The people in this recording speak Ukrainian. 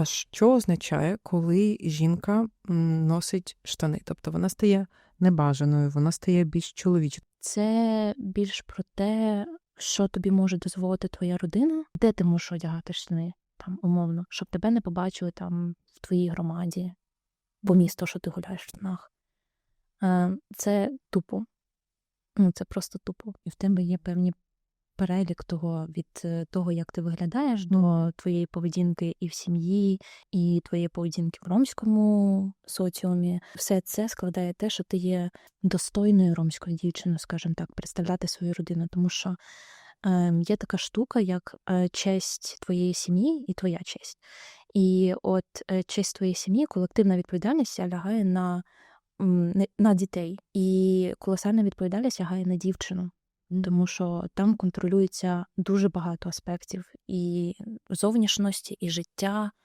А що означає, коли жінка носить штани? Тобто вона стає небажаною, вона стає більш чоловічою. Це більш про те, що тобі може дозволити твоя родина, де ти можеш одягати штани, там умовно, щоб тебе не побачили там в твоїй громаді, бо місто, що ти гуляєш в штанах. Е, Це тупо. Ну, це просто тупо. І в тебе є певні перелік того від е, того, як ти виглядаєш до твоєї поведінки і в сім'ї, і твоєї поведінки в ромському соціумі. Все це складає те, що ти є достойною ромською дівчиною, скажімо так, представляти свою родину, тому що е, є така штука, як е, честь твоєї сім'ї і твоя честь. І от е, честь твоєї сім'ї, колективна відповідальність лягає на, на дітей, і колосальна відповідальність лягає на дівчину. Тому що там контролюється дуже багато аспектів і зовнішності, і життя,